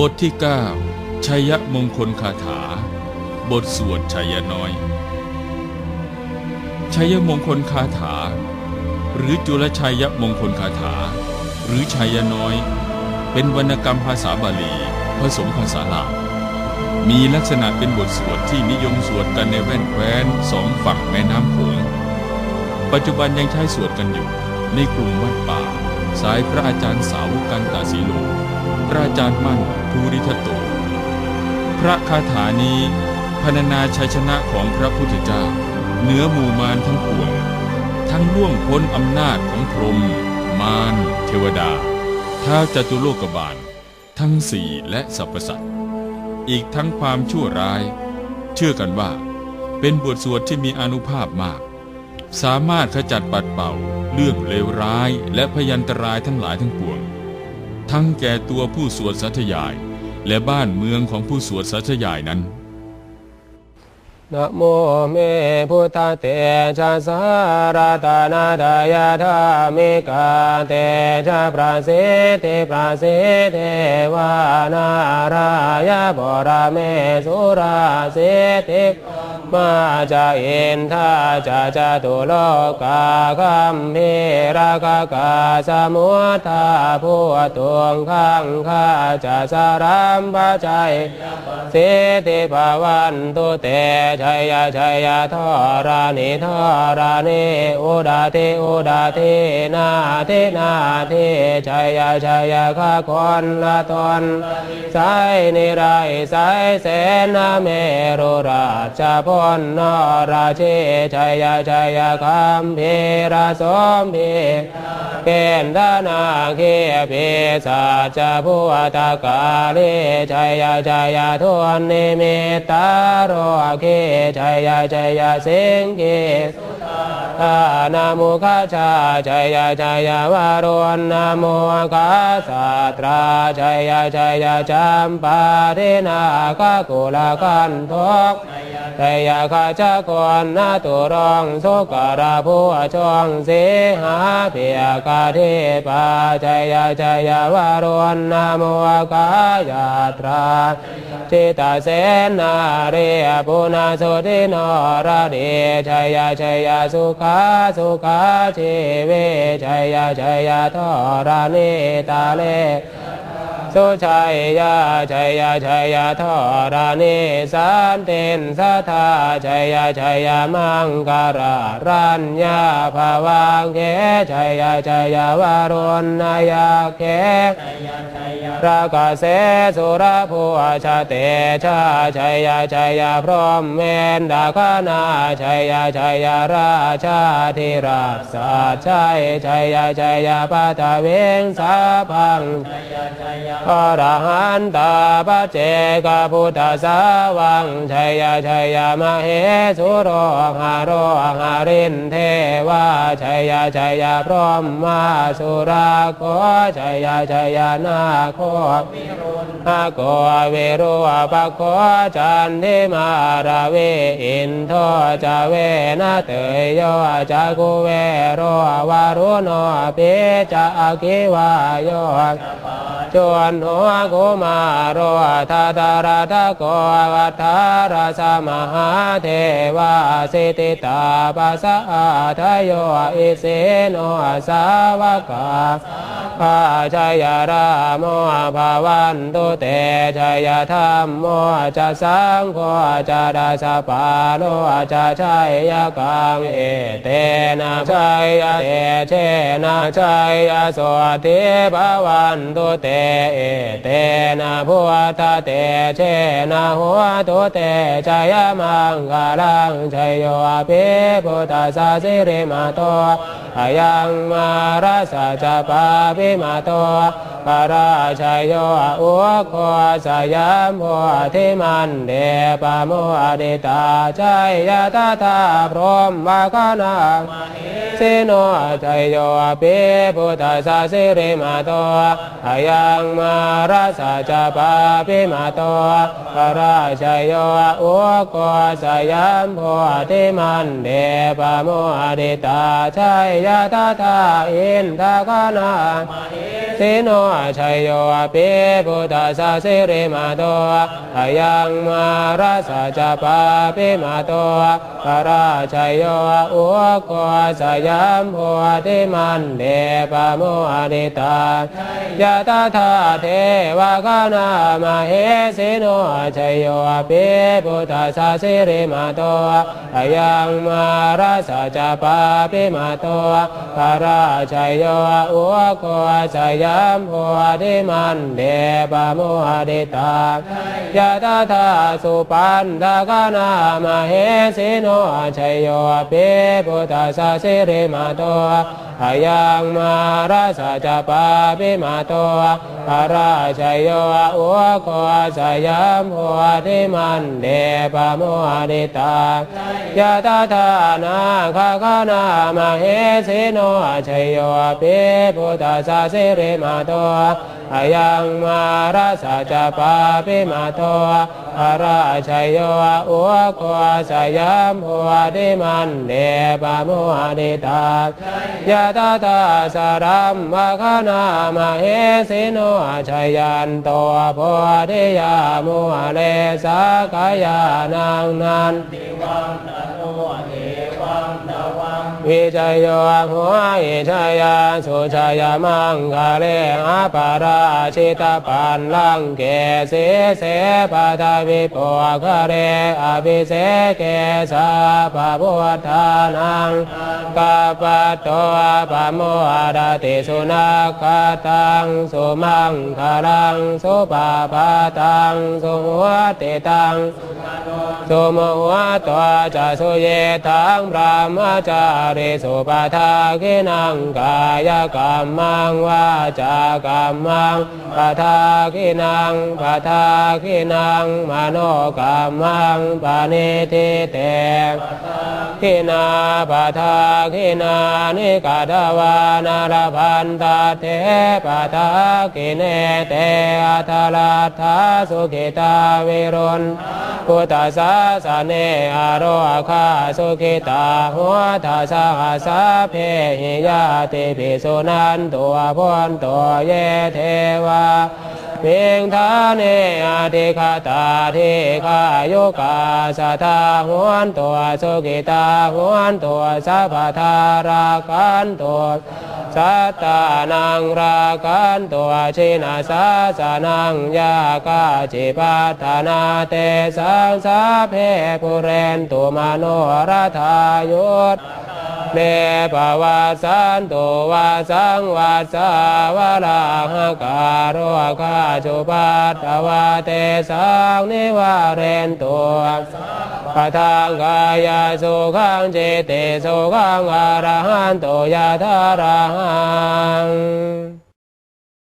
บทที่ 9 ชัยมงคลคาถา บทสวดชัยน้อย ชัยมงคลคาถา หรือจุลชัยมงคลคาถา หรือชัยน้อย เป็นวรรณกรรมภาษาบาลีผสมภาษาลาวมีลักษณะเป็นบทสวดที่นิยมสวดกันในแว่นแคว้นสองฝั่งแม่น้ำโขงปัจจุบันยังใช้สวดกันอยู่ในกลุ่มวัดป่า สายพระอาจารย์สาวกันตาสีโลพ ระอาจารย์มั่นภูริทัตโต พระคาถานี้พรรณนาชัยชนะของพระพุทธเจ้าเหนือหมู่มารทั้งปวง ทั้งล่วงพ้นอำนาจของพรหมมารเทวดาท้าวจตุโลกบาล ทั้งสี่และสรรพสัตว์อีกทั้งความชั่วร้าย เชื่อกันว่า เป็นบทสวดที่มีอนุภาพมาก สามารถขจัดปัดเป่าเรื่องเลวร้ายและพยันตรายทั้งหลายทั้งปวง ทั้งแก่ตัวผู้สวดสัทยาย และบ้านเมืองของผู้สวดสัทยายนั้นนะโมเมพุทธเตชะสารตานาทายาธาเมกาเตชะประสิทประสิทวานารายาบรเมสุราเสิท มาจาอินทาจาจตุโลกาคัมพีรากากาสมุทาผู้ตวงข้างข้าจะสารัมปจัยสิทิภาวันตุเตชัยยะชัยยะทอรานิทอรานิอุดาทิอุดาทินาทินาทิชัยยะชัยยะข้าคนละตนสายนิไรสายเสนาเมรุราชพนนราชชัยชัยคัมพีระสมเพเป็นดานาเคเพสัจพุทธกาลีชัยชัยทุนนิมิตตาโรเคชัยชัยยะสิงเก อานามุขชาชัยยะชัยยะวารุณนาโมคาสัตราชัยยะชัยยะจัมปาทินาคกุลกันทุกชัยยะขจกรนาตุรองสุกราผู้ชองสีหาเพียกาเทปาชัยยะชัยยะวารุณนาโมกายาตรา จิตเสนาเรียปุนาสุทินอรเดชัยาชัยาสุขาสุขาชีเวชัยาชัยยะทรานิตาเล สุชัยยะชัยยะชัยยะทรานิสันเตนสัทธาชัยยะชัยยะมังการารัญญาภาวังเขชัยยะชัยยะวารุณนายาเขรากาเสสุรภูชาเตชาชัยยะชัยยะพร้อมเมนดาคนาชัยยะชัยยะราชาธิราชสาชัยชัยยะชัยยะปัตเวงสาพังอรหันตาปเจกพุทธสาวังชัยยะชัยยะมะเหสุโรหาโรหารินเทวาชัยยะชัยยะพร้อมมาสุราโคชัยยะชัยยะนาโคอาโกเวโรปะโคจันทิมาราเวอินโทจาเวนะเตยโยจักุเวโรวารุโนเปจะอาคิวายโย จวนหัวกุมารวทาตาราทโกวัฏาราสมหาเทวาสิติตาปัสสะทโยอิสิโนสาวกา พาชัยรามภาวันตุเตชัยธรรมโมจะสังโฆจะดาสปาโลจะชัยยกังเอเตนะชัยเตเชนะชัยสวัสดิภาวันตุเตเอเตนะพุทธเตเชนะหัวตุเตชัยมังคาลังชัยโยอภิพุทธสาสิริมาโต อายังมาราสะจะปาปิมาโตปาราชัยโยอุโคสยามโพธิมันเดปโมอดิตาใจยะตาธาพรหมวากนั สิโนชัยโยเปพุทธสาสิริมาโตอายังมาราสาจปาปิมาโตพระราชยโยอุโกสยามโพธิมันเดปโมอดิตาชัยยะตาตาอินทากนาสิโนชัยโยเปพุทธสาสิริมาโตอายังมาราสาจปาปิมาโตพระราชัยโยอุโกสยยามโพธิมันเดปโมอดิตายะตาธาเทวกนามาเฮสิโนชัยโยเปพุทธสาสิริมาโตอยังมาราสจปาปิมาโตพระราชัยโยอุโกสยามโพธิมันเดปโมอดิตายะตาธาสุปันทกนามาเฮสิโนชัยโยเปพุทธสาสิริมาโตอายังมาราสาจะปาปิมาโตพระราชัยโยอุโกสยามโพธิมันเดปโมอดิตายะตาธานาคาคานามาเฮสิโนชัยโยเปพุทธสาสิริมาโตอายังมาราสาจะปาปิมาโตพระราชัยโยอุโกสยามโพธิมันเดปโมอดิตายะตาตาสารัมวะคนามาเฮสิโนชัยยันโตโพธิยามุเลสากายานังนันติวังตโน ยหัวอิชยาสุชยมังคาเลอาปาราชิตาปันลังเกเสเสปะทาวิปวคาเรอภิเสเกสาปะพุทธานังกาปโตปะโมอาดาติสุนักขตังสุมังคารังสุปาปาตังสุหัวติตังสุโมหัวตัวจะสุเยทังพระมจารสุปทาคินังกายกรรมังวาจากรรมังปทาคินังปทาคินังมโนกรรมังปานิทิเตคินาปทาคินานิกาดวานารพันตเทปทาคิเนเตอัทลาทาสุขิตาวิรุณพุทธสาสเนอโรคาสุขิตาหัวทาสาสาเพหิยาติภิสุนันตัวพนตัวเยเทวาเพียงทาเนอธิคาตาทิคายุกาสทาหวนตัวสุขิตาหวนตัวสัพทารากันตัวสัตตานังรากันตัวชินาสาสนังยากาจิปัฏนาเตสังสาเพปุเรนตุมโนรัายุต เนปวาสันตุวาสังวาสาวราหการุคาจุปัตตวาเตสังนิวาเรนตุปะทังกายสุขังจิตติสุขังอรหันตุยะทารัง